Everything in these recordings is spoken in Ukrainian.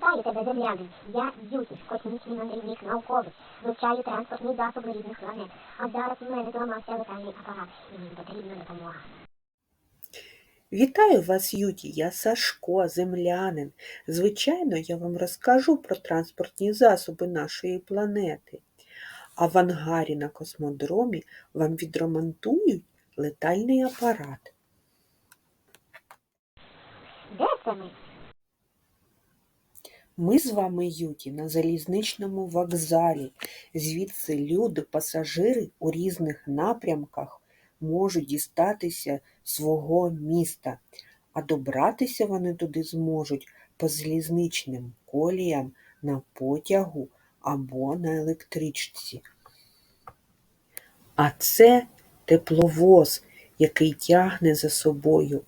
Вітаю тебе, землянин. Я Юті, космічний мандрівник, науковець. Вивчаю транспортні засоби різних планет. А зараз у мене зламався летальний апарат, і мені потрібна допомога. Вітаю вас, Юті, я Сашко, землянин. Звичайно, я вам розкажу про транспортні засоби нашої планети. А в ангарі на космодромі вам відремонтують летальний апарат. Де це ми? Ми з вами, Юті, на залізничному вокзалі. Звідси люди, пасажири у різних напрямках можуть дістатися свого міста, а добратися вони туди зможуть по залізничним коліям на потягу або на електричці. А це тепловоз, який тягне за собою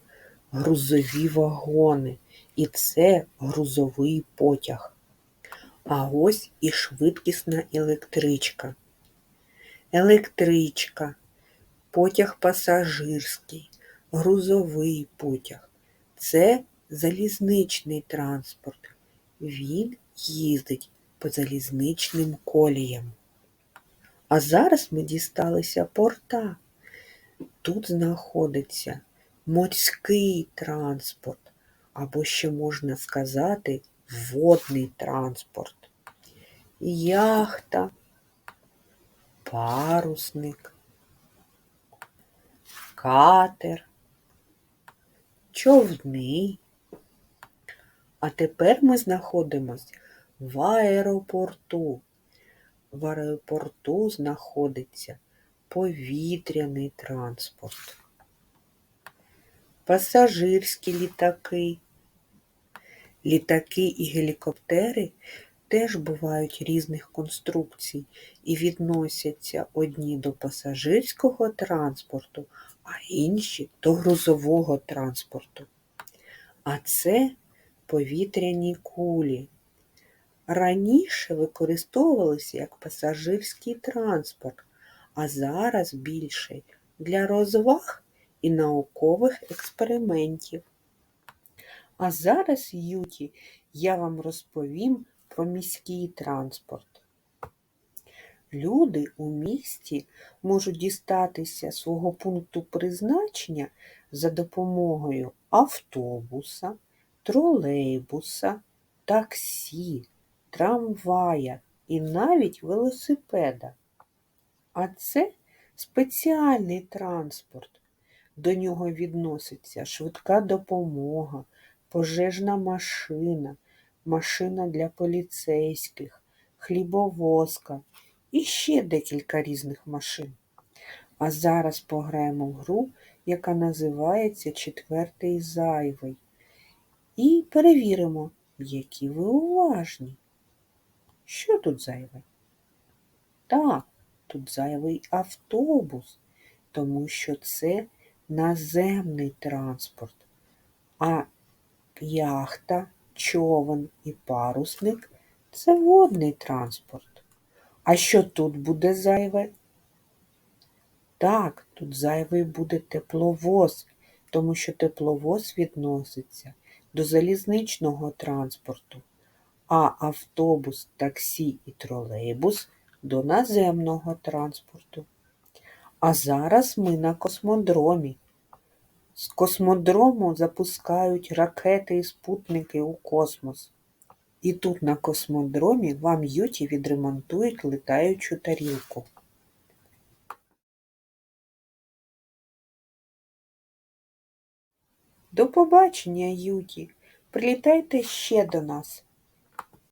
грузові вагони. І це грузовий потяг. А ось і швидкісна електричка. Електричка, потяг пасажирський, грузовий потяг. Це залізничний транспорт. Він їздить по залізничним коліям. А зараз ми дісталися порта. Тут знаходиться морський транспорт або ще можна сказати водний транспорт. Яхта, парусник, катер, човни. А тепер ми знаходимося в аеропорту. В аеропорту знаходиться повітряний транспорт пасажирські літаки. Літаки і гелікоптери теж бувають різних конструкцій і відносяться одні до пасажирського транспорту, а інші до грузового транспорту. А це повітряні кулі. Раніше використовувалися як пасажирський транспорт, а зараз більше для розваг і наукових експериментів. А зараз, Юті, я вам розповім про міський транспорт. Люди у місті можуть дістатися свого пункту призначення за допомогою автобуса, тролейбуса, таксі, трамвая і навіть велосипеда. А це спеціальний транспорт. До нього відноситься швидка допомога, пожежна машина, машина для поліцейських, хлібовозка і ще декілька різних машин. А зараз пограємо в гру, яка називається Четвертий зайвий. І перевіримо, які ви уважні. Що тут зайве? Так, тут зайвий автобус, тому що це наземний транспорт, а яхта, човен і парусник це водний транспорт. А що тут буде зайве? Так, тут зайвий буде тепловоз, тому що тепловоз відноситься до залізничного транспорту, а автобус, таксі і тролейбус до наземного транспорту. А зараз ми на космодромі. З космодрому запускають ракети і спутники у космос. І тут на космодромі вам Юті відремонтують летаючу тарілку. До побачення, Юті. Прилітайте ще до нас.